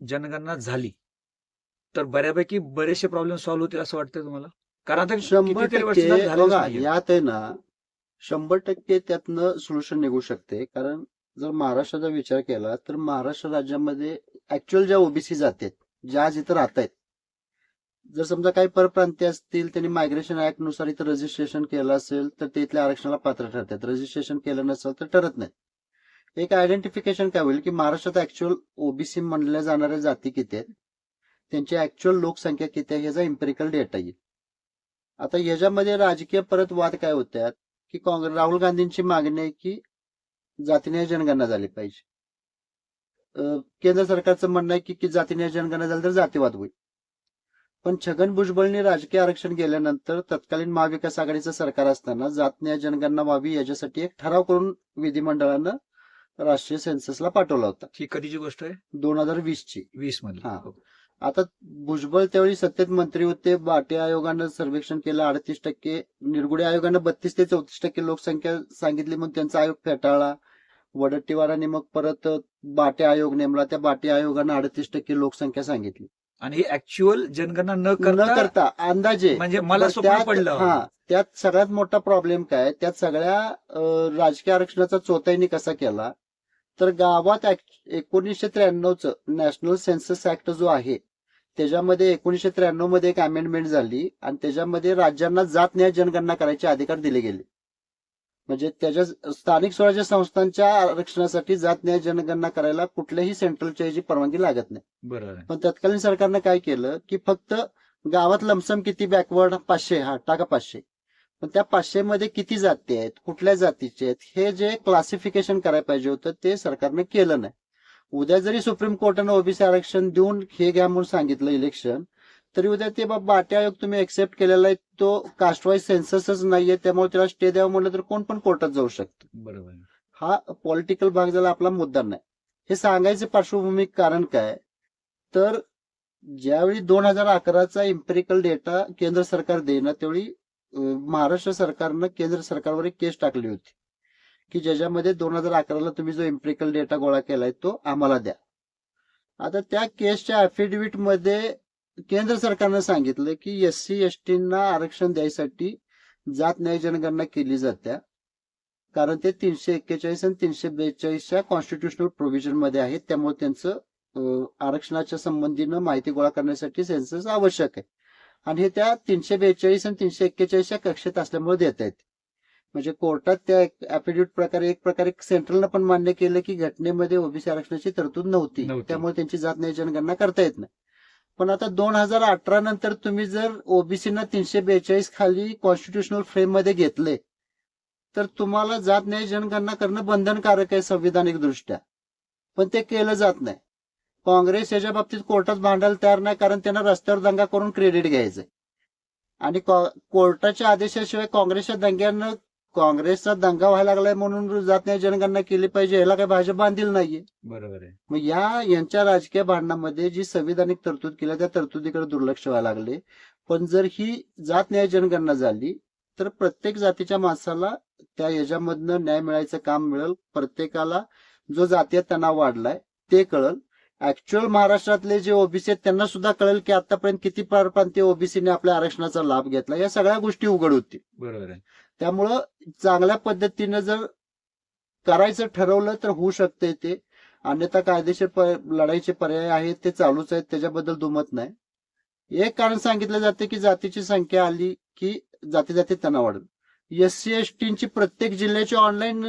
जनगणना झाली तर बऱ्यापैकी बरेचसे प्रॉब्लेम सॉल्व्ह होतील असं वाटतंय तुम्हाला? कारण आता शंभर कितीतरी टक्के झालेच बघा नाहीये. यात आहे ना शंभर टक्के त्यातनं सोल्युशन निघू शकते. कारण जर महाराष्ट्राचा विचार केला तर महाराष्ट्र राज्यामध्ये ऍक्च्युअल ज्या ओबीसी जातात ज्या आज इथं राहत आहेत जर समजा काही परप्रांतीय असतील त्यांनी मायग्रेशन ऍक्टनुसार इथं रजिस्ट्रेशन केलं असेल तर ते इथल्या आरक्षणाला पात्र ठरतात. रजिस्ट्रेशन केलं नसेल तर ठरत नाही एक आयडेंटिफिकेशन काय होईल की महाराष्ट्रात ऍक्च्युअल ओबीसी म्हणल्या जाणाऱ्या जाती किती आहेत? त्यांची ऍक्च्युअल लोकसंख्या किती आहे? ह्याचा इम्पेरिकल डेटा येईल. आता याच्यामध्ये राजकीय परत वाद काय होतात की काँग्रेस राहुल गांधींची मागणी आहे की जातीने जनगणना झाली पाहिजे. केंद्र सरकारचं म्हणणं आहे की की जातीने जनगणना झाली तर जातीवाद होईल. पण छगन भुजबळने राजकीय आरक्षण गेल्यानंतर तत्कालीन महाविकास आघाडीचं सरकार असताना जातनीय जनगणना व्हावी याच्यासाठी एक ठराव करून विधिमंडळानं राष्ट्रीय सेन्ससला पाठवला होता. ही कधीची गोष्ट आहे? दोन हजार वीस ची वीस मधली हा. आता भुजबळ त्यावेळी सत्तेत मंत्री होते बाटे आयोगानं सर्वेक्षण केलं अडतीस टक्के निरगुडे आयोगानं बत्तीस ते चौतीस टक्के लोकसंख्या सांगितली म्हणून त्यांचा आयोग फेटाळला. वडट्टीवारांनी मग परत बाटे आयोग नेमला त्या बाटे आयोगानं अडतीस टक्के लोकसंख्या सांगितली. आणि ही ऍक्च्युअल जनगणना न न करता करता अंदाजे. म्हणजे मला स्वप्न त्यात- पडलं. हा त्यात सगळ्यात मोठा प्रॉब्लेम काय त्यात सगळ्या अं, राजकीय आरक्षणाचा चोताईने कसा केला तर गावात एकोणीसशे त्र्याण्णवच नॅशनल सेन्सस ऍक्ट जो आहे त्याच्यामध्ये एकोणीसशे त्र्याण्णवमध्ये एक अमेंडमेंट झाली आणि त्याच्यामध्ये राज्यांना जात न्याय जनगणना करायचे अधिकार दिले गेले. म्हणजे त्याच्या स्थानिक स्वराज्य संस्थांच्या आरक्षणासाठी जात न्याय जनगणना करायला कुठल्याही सेंट्रलच्या याची परवानगी लागत नाही. बरोबर. पण तत्कालीन सरकारनं काय केलं की फक्त गावात लमसम किती बॅकवर्ड पाचशे हा टाका पाचशे. पण त्या पाचशे मध्ये किती जाती आहेत? कुठल्या जातीचे आहेत? हे जे क्लासिफिकेशन करायला पाहिजे होतं ते सरकारने केलं नाही. उद्या जरी सुप्रीम कोर्टानं ओबीसी आरक्षण देऊन हे घ्या म्हणून सांगितलं इलेक्शन तरी उद्या ते बाबा बाटे आयोग तुम्ही एक्सेप्ट केलेला आहे तो कास्टवाईज सेन्ससच नाहीये त्यामुळे त्याला स्टे द्यावं म्हणलं तर कोण पण कोर्टात जाऊ शकतं. बरोबर. हा पॉलिटिकल भाग झाला आपला मुद्दा नाही. हे सांगायचे पार्श्वभूमी कारण काय? तर ज्यावेळी दोन हजार अकराचा इम्पेरिकल डेटा केंद्र सरकार देणं त्यावेळी महाराष्ट्र सरकारनं केंद्र सरकारवर एक केस टाकली होती. की ज्याच्यामध्ये दोन हजार अकराला तुम्ही जो एम्प्रिकल डेटा गोळा केलाय तो आम्हाला द्या. आता त्या केसच्या अफिडेव्हिटमध्ये केंद्र सरकारनं सांगितलं की एस सी एस टीना आरक्षण द्यायसाठी जात न्याय जनगणना केली जात्या. कारण ते तीनशे एक्केचाळीस आणि तीनशे बेचाळीसच्या कॉन्स्टिट्युशनल प्रोव्हिजनमध्ये आहेत त्यामुळे त्यांचं आरक्षणाच्या संबंधीनं माहिती गोळा करण्यासाठी सेन्सस आवश्यक आहे. आणि हे त्या तीनशे बेचाळीस आणि तीनशे एक्केचाळीसच्या कक्षेत असल्यामुळे देत आहेत. म्हणजे कोर्टात त्या अफिडेव्हिट प्रकारे एक प्रकारे सेंट्रलनं पण मान्य केलं की घटनेमध्ये ओबीसी आरक्षणाची तरतूद नव्हती. त्यामुळे त्यांची जात न्याय जनगणना करता येत नाही. पण आता दोन हजार अठरा नंतर तुम्ही जर ओबीसीना तीनशे बेचाळीस खाली कॉन्स्टिट्युशनल फ्रेममध्ये घेतले तर तुम्हाला जात न्याय जनगणना करणं बंधनकारक आहे संविधानिक दृष्ट्या पण ते केलं जात नाही. काँग्रेस याच्या बाबतीत कोर्टात भांडायला तयार नाही कारण त्यांना रस्त्यावर दंगा करून क्रेडिट घ्यायचंय. आणि कोर्टाच्या आदेशाशिवाय काँग्रेसच्या दंग्यानं काँग्रेसचा दंगा व्हायला लागलाय म्हणून जात न्याय जनगणना केली पाहिजे याला काही भाजप बांधील नाहीये. बरोबर आहे. मग या यांच्या राजकीय भांडणामध्ये जी संविधानिक तरतूद केल्या त्या तरतुदीकडे दुर्लक्ष व्हायला लागले. पण जर ही जात न्याय जनगणना झाली तर प्रत्येक जातीच्या माणसाला त्या याच्यामधनं न्याय मिळायचं काम मिळेल. प्रत्येकाला जो जातीय तणाव वाढलाय ते कळल. ऍक्च्युअल महाराष्ट्रातले जे ओबीसी आहेत त्यांना सुद्धा कळेल की आतापर्यंत किती परप्रांतीय ओबीसीने आपल्या आरक्षणाचा लाभ घेतला. या सगळ्या गोष्टी उघड होतील. बरोबर आहे. त्यामुळं चांगल्या पद्धतीनं जर करायचं ठरवलं तर होऊ शकते ते. अन्यथा कायदेशीर लढाईचे पर्याय आहेत ते चालूच आहेत त्याच्याबद्दल दुमत नाही. एक कारण सांगितलं जाते की जातीची संख्या आली की जाती जाती तणाव वाढेल. एस सी एस टीची प्रत्येक जिल्ह्याची ऑनलाईन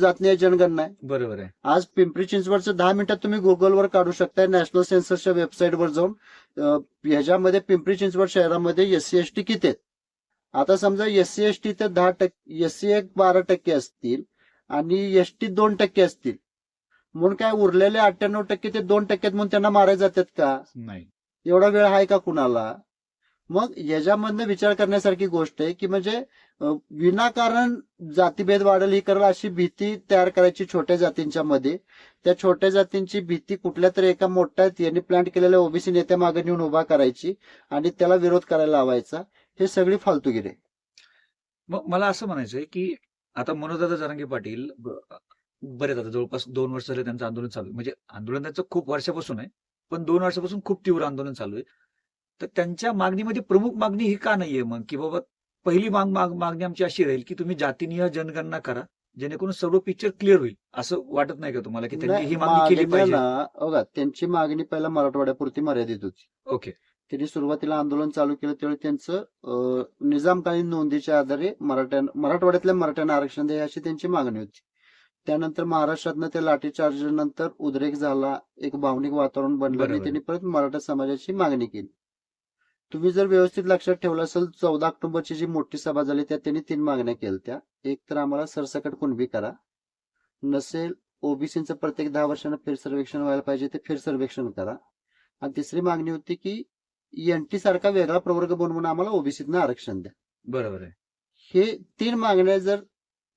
जातनीय जनगणना आहे. बरोबर आहे. आज पिंपरी चिंचवडचं दहा मिनिटात तुम्ही गुगलवर काढू शकताय नॅशनल सेन्ससच्या वेबसाईटवर जाऊन. ह्याच्यामध्ये पिंपरी चिंचवड शहरामध्ये एस सी एस टी किती आहेत? आता समजा एस सी एस टी तर दहा टक्के एस सी एक बारा टक्के असतील आणि एस टी दोन टक्के असतील. म्हणून काय उरलेले अठ्ठ्याण्णव टक्के ते दोन टक्क्यात म्हणून त्यांना मारायला जातात का? नाही. एवढा वेळ आहे का कुणाला? मग याच्यामधनं विचार करण्यासारखी गोष्ट आहे की म्हणजे विनाकारण जातीभेद वाढेल ही करेल अशी भीती तयार करायची छोट्या जातींच्या मध्ये त्या छोट्या जातींची भीती कुठल्या तरी एका मोठ्या यांनी प्लॅन केलेल्या ओबीसी नेत्या मागे नेऊन उभा करायची आणि त्याला विरोध करायला लावायचा हे सगळी फालतूगिरी आहे. मग मला असं म्हणायचंय की आता मनोदादा जरांगे पाटील बरेच आता जवळपास दोन वर्ष झाले त्यांचं आंदोलन चालू आहे. म्हणजे आंदोलन त्यांचं खूप वर्षापासून आहे पण दोन वर्षापासून खूप तीव्र आंदोलन चालू आहे तर त्यांच्या मागणीमध्ये प्रमुख मागणी ही का नाहीये मग? की बाबा पहिली माग माग- मागणी आमची अशी राहील की तुम्ही जातीनिहाय जनगणना करा जेणेकरून सर्व पिक्चर क्लिअर होईल. असं वाटत नाही का तुम्हाला की त्यांनी ही मागणी केली पाहिजे? बघा त्यांची मागणी पहिला मराठवाड्यापुरती मर्यादित होती. ओके. त्यांनी सुरुवातीला आंदोलन चालू केलं त्यावेळी त्यांचं निजामकालीन नोंदीच्या आधारे मराठ्यां मराठवाड्यातल्या मराठ्यांना आरक्षण द्या अशी त्यांची मागणी होती. त्यानंतर महाराष्ट्रातनं त्या लाठीचार्ज नंतर उद्रेक झाला एक भावनिक वातावरण बनलं आणि. त्यांनी परत मराठा समाजाची मागणी केली. तुम्ही जर व्यवस्थित लक्षात ठेवलं असेल चौदा ऑक्टोबरची जी मोठी सभा झाली त्यात त्यांनी तीन मागण्या केल्या एक तर आम्हाला सरसकट कुणबी करा. नसेल ओबीसीचं प्रत्येक दहा वर्षांना फेरसर्वेक्षण व्हायला पाहिजे ते फेरसर्वेक्षण करा. आणि तिसरी मागणी होती की एनटी सारखा वेगळा प्रवर्ग बनवून आम्हाला ओबीसीतनं आरक्षण द्या. बरोबर आहे. हे तीन मागण्या जर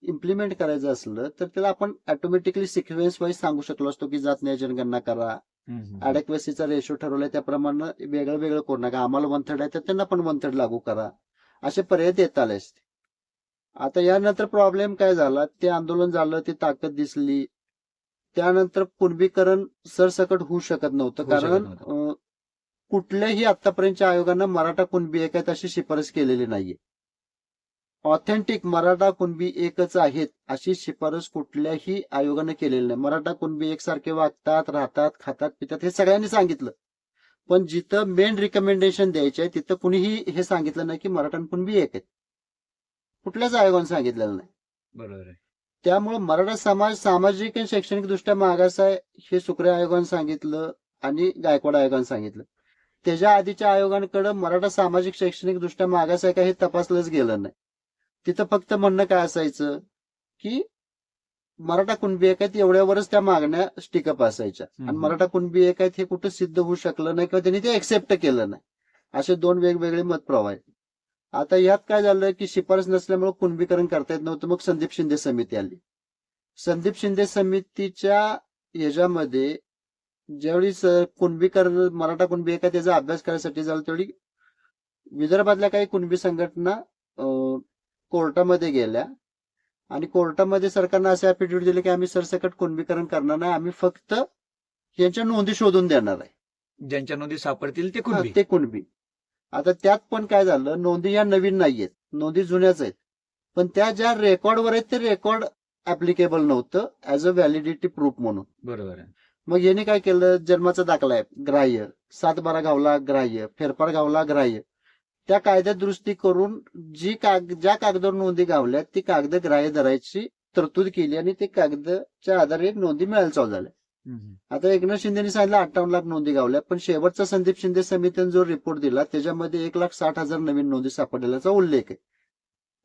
इम्प्लिमेंट करायचं असलं तर त्याला आपण ऑटोमॅटिकली सिक्वेन्स वाईज सांगू शकलो असतो की जात न्याय जनगणना करा. अडॅक्वेसीचा रेशो ठरवलाय त्याप्रमाणे वेगळं वेगळं करू नका. आम्हाला वन थर्ड आहे तर त्यांना पण वन थर्ड लागू करा. असे पर्याय देता आले असते. आता यानंतर प्रॉब्लेम काय झाला? ते आंदोलन झालं ती ताकद दिसली. त्यानंतर कुणबीकरण सरसकट होऊ शकत नव्हतं. कारण कुठल्याही आतापर्यंतच्या आयोगानं मराठा कुणबी एक आहेत अशी शिफारस केलेली नाहीये. ऑथेंटिक मराठा कुणबी एकच आहेत अशी शिफारस कुठल्याही आयोगानं केलेली नाही. मराठा कुणबी एकसारखे वागतात राहतात खातात पितात हे सगळ्यांनी सांगितलं. पण जिथं मेन रिकमेंडेशन द्यायचे आहे तिथं कुणीही हे सांगितलं नाही की मराठा कुणबी एक आहेत. कुठल्याच आयोगानं सांगितलेलं नाही. बरोबर आहे. त्यामुळे मराठा समाज सामाजिक आणि शैक्षणिक दृष्ट्या मागास आहे हे सुक्रे आयोगानं सांगितलं आणि गायकवाड आयोगानं सांगितलं. त्याच्या आधीच्या आयोगांकडे मराठा सामाजिक शैक्षणिक दृष्ट्या मागास आहे का हे तपासलंच गेलं नाही. तिथं फक्त म्हणणं काय असायचं? की मराठा कुणबी एक आहेत एवढ्यावरच त्या मागण्या स्टिकअप असायच्या. आणि. मराठा कुणबी एक आहेत हे कुठं सिद्ध होऊ शकलं नाही किंवा त्यांनी ते एक्सेप्ट केलं नाही. असे दोन वेगवेगळे मतप्रवाह आहेत. आता यात काय झालं की शिफारस नसल्यामुळे कुणबीकरण करता येत नव्हतं मग संदीप शिंदे समिती आली. संदीप शिंदे समितीच्या ह्याच्यामध्ये ज्यावेळी कुणबीकरण मराठा कुणबी एका त्याचा अभ्यास करायसाठी झाला त्यावेळी विदर्भातल्या काही कुणबी संघटना कोर्टामध्ये गेल्या. आणि कोर्टामध्ये सरकारनं असे अफिडेव्हिट दिले की आम्ही सरसकट कुणबीकरण करणार नाही. आम्ही फक्त यांच्या नोंदी शोधून देणार आहे. ज्यांच्या नोंदी सापडतील ते कुणबी? ते कुणबी. आता त्यात पण काय झालं? नोंदी या नवीन नाहीयेत. नोंदी जुन्याच आहेत. पण त्या ज्या रेकॉर्डवर आहेत ते रेकॉर्ड ऍप्लिकेबल नव्हतं ऍज अ व्हॅलिडिटी प्रूफ म्हणून. बरोबर आहे. मग याने काय केलं? जन्माचा दाखला आहे. ग्राह्य. सात बारा गावला ग्राह्य. फेरफार गावला ग्राह्य. त्या कायद्यात दुरुस्ती करून जी काग ज्या कागदावर नोंदी गावल्या ती कागद ग्राह्य धरायची तरतूद केली आणि ते कागदाच्या आधारे नोंदी मिळायला चालू झाल्या. आता एकनाथ शिंदेनी सांगितलं अठ्ठावन्न लाख नोंदी गावल्या पण शेवटचा संदीप शिंदे समितीने जो रिपोर्ट दिला त्याच्यामध्ये एक लाख साठ हजार नवीन नोंदी सापडलेल्याचा उल्लेख आहे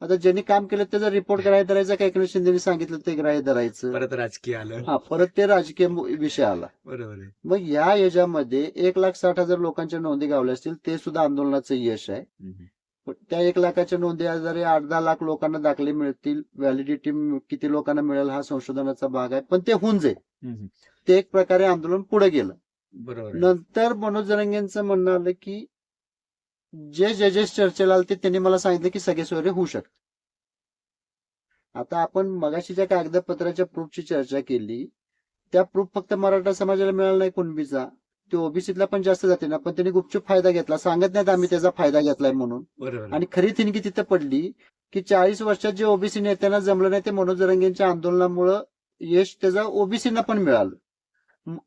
आता ज्यांनी काम केलं त्याचा रिपोर्ट ग्राह्य धरायचा का? एकनाथ शिंदेनी सांगितलं ते ग्राह्य धरायचं. परत राजकीय आलं. हा परत ते राजकीय मु- विषय आला. बरोबर आहे. मग या याच्यामध्ये एक लाख साठ हजार लोकांच्या नोंदी गावल्या असतील ते सुद्धा आंदोलनाचं यश आहे. हम्म, हम्म. पण त्या एक लाखाच्या नोंदी आधारे आठ दहा लाख लोकांना दाखले मिळतील व्हॅलिडिटी किती लोकांना मिळेल हा संशोधनाचा भाग आहे पण ते होऊन जाईल हम्म. ते एक प्रकारे आंदोलन पुढे गेलं. बरोबर आहे. नंतर मनोज जरंगेंचं म्हणणं आलं की जे जजेस चर्चेला आले त्यांनी मला सांगितलं की सगळे सोयरे होऊ शकतात. आता आपण मगाशी ज्या कागदपत्राच्या प्रूफची चर्चा केली त्या प्रूफ फक्त मराठा समाजाला मिळाला नाही कुणबीचा. ते ओबीसीतला पण जास्त जाते ना पण त्यांनी गुपचूप फायदा घेतला. सांगत नाहीत आम्ही त्याचा फायदा घेतलाय म्हणून. आणि खरी थिनकी तिथं पडली की चाळीस वर्षात जे ओबीसी नेत्यांना जमलं नाही ते मनोज जरंगेंच्या आंदोलनामुळं यश त्याचा ओबीसीना पण मिळालं.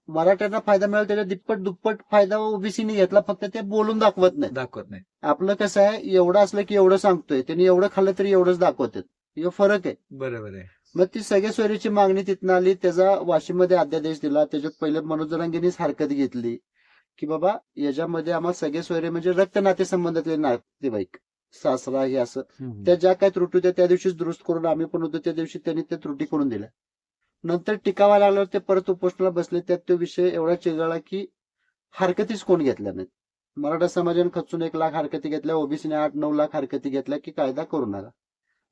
मराठ्यांना फायदा मिळाला त्याच्या दुप्पट दुप्पट फायदा ओबीसीने घेतला फक्त ते बोलून दाखवत नाही दाखवत नाही आपलं कसं आहे एवढं असलं की एवढं सांगतोय त्यांनी एवढं खाल्लं तरी एवढंच दाखवतात. हे फरक आहे. बरोबर आहे. मग ती सगळ्या सोयरीची मागणी तिथनं आली त्याचा वाशीमध्ये अध्यादेश दिला त्याच्यात पहिले मनोज जरांगेंनीच हरकत घेतली की बाबा याच्यामध्ये आम्हाला सगळे सोयरे म्हणजे रक्त नाते संबंधातले नातेवाईक सासरा हे असं त्या ज्या काही त्रुटी होत्या त्या दिवशीच दुरुस्त करून आम्ही पण होतो त्या दिवशी त्यांनी त्या त्रुटी करून दिल्या. नंतर टिकावा लागल्यावर ते परत उपोषणाला बसले त्यात तो विषय एवढा चिघळला की हरकतीच कोण घेतल्या नाहीत. मराठा समाजाने खचून एक लाख हरकती घेतल्या ओबीसीने आठ नऊ लाख हरकती घेतल्या की कायदा करू नका.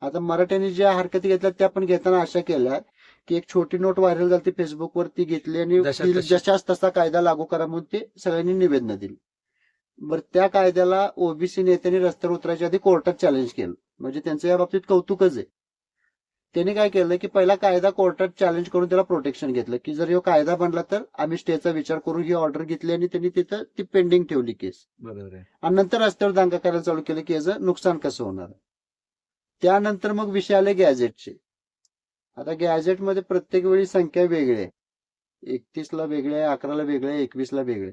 आता मराठ्यांनी ज्या हरकती घेतल्या त्या पण घेताना अशा केल्या की एक छोटी नोट व्हायरल झाली फेसबुकवर ती घेतली आणि. जशाच तसा कायदा लागू करा म्हणून ते सगळ्यांनी निवेदन दिली. बरं त्या कायद्याला ओबीसी नेत्यांनी रस्त्यावर उतरायच्या आधी कोर्टात चॅलेंज केलं. म्हणजे त्यांचं या बाबतीत कौतुकच आहे. त्यांनी काय केलं की पहिला कायदा कोर्टात चॅलेंज करून त्याला प्रोटेक्शन घेतलं. की जर ह्यो कायदा बनला तर आम्ही स्टेचा विचार करून ही ऑर्डर घेतली आणि त्यांनी तिथं ती पेंडिंग ठेवली केस बरोबर आणि नंतर रस्त्यावर दांगा करायला चालू केलं की याचं नुकसान कसं होणार? त्यानंतर मग विषय आले गॅजेटचे आता गॅजेटमध्ये प्रत्येक वेळी संख्या वेगळी आहे. एकतीसला वेगळे आहे अकराला वेगळे आहे एकवीसला वेगळे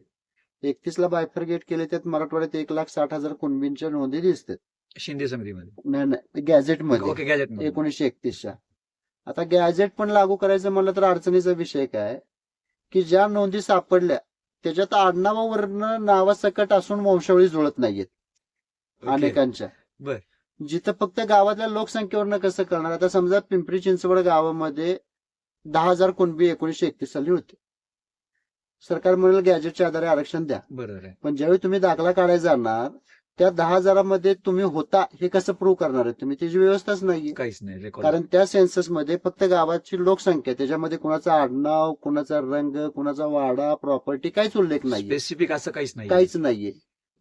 एकतीसला बायफरगेट केले त्यात मराठवाड्यात एक लाख साठ हजार कुणबींच्या नोंदी दिसतात. शिंदे समितीमध्ये. नाही नाही गॅजेटमध्ये ओके गॅजेट एकोणीसशे एकतीसच्या. आता गॅजेट पण लागू करायचं म्हणलं तर अडचणीचा विषय काय? की ज्या नोंदी सापडल्या त्याच्यात आडनावावरनं नावासकट असून वंशावळी जुळत नाहीयेत. अनेकांच्या. बर. जिथं फक्त गावातल्या लोकसंख्येवरनं कसं करणार? आता समजा पिंपरी चिंचवड गावामध्ये दहा हजार कुणबी एकोणीसशे एकतीस साली होते. सरकार म्हणेल गॅजेटच्या आधारे आरक्षण द्या. बरोबर आहे. पण ज्यावेळी तुम्ही दाखला काढायला जाणार त्या दहा हजारामध्ये तुम्ही होता हे कसं प्रूव्ह करणार आहे? तुम्ही त्याची व्यवस्थाच नाहीये. काहीच नाही रेकॉर्ड कारण त्या सेन्ससमध्ये फक्त गावाची लोकसंख्या त्याच्यामध्ये कुणाचा आडनाव कुणाचा रंग कुणाचा वाडा प्रॉपर्टी काहीच उल्लेख नाहीये. स्पेसिफिक असं काहीच नाही काहीच नाहीये.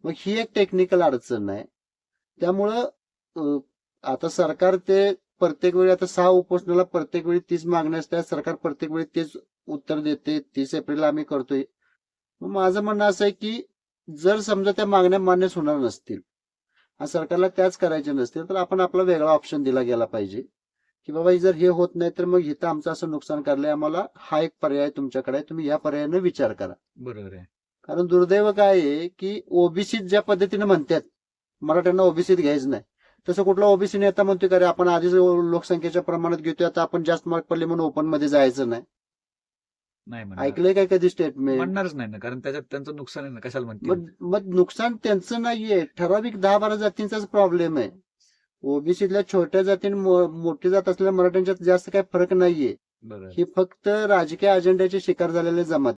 मग ही एक टेक्निकल अडचण आहे. त्यामुळं अं, आता सरकार ते प्रत्येक वेळी आता सहा उपोषणाला प्रत्येक वेळी तीच मागणी असते सरकार प्रत्येक वेळी तेच उत्तर देते तीस एप्रिल आम्ही करतोय. मग माझं म्हणणं असं आहे की जर समजा त्या मागण्या मान्यच होणार नसतील आणि सरकारला त्याच करायच्या नसतील तर आपण आपला वेगळा ऑप्शन दिला गेला पाहिजे. की बाबा जर हे होत नाही तर मग इथं आमचं असं नुकसान करलंय आम्हाला हा एक पर्याय तुमच्याकडे आहे तुम्ही या पर्यायानं विचार करा. बरोबर आहे. कारण दुर्दैव काय आहे की ओबीसीत ज्या पद्धतीने म्हणतात मराठ्यांना ओबीसीत घ्यायचं नाही तसं कुठला ओबीसी नेता म्हणतोय का आपण आधीच लोकसंख्येच्या प्रमाणात घेतोय आता आपण जास्त मार्क पडले म्हणून ओपनमध्ये जायचं नाही. नाही. ऐकलंय काय कधी स्टेटमेंट म्हणणारच नाही ना कारण त्याच्यात त्यांचं नुकसान आहे ना कशाला म्हणते मग नुकसान त्यांचं नाहीये. ठराविक दहा बारा जातींचाच प्रॉब्लेम आहे. ओबीसीतल्या छोट्या जाती मोठी जात असलेल्या मराठ्यांच्यात जास्त काही फरक नाहीये. ही फक्त राजकीय अजेंड्याची शिकार झालेले जमात.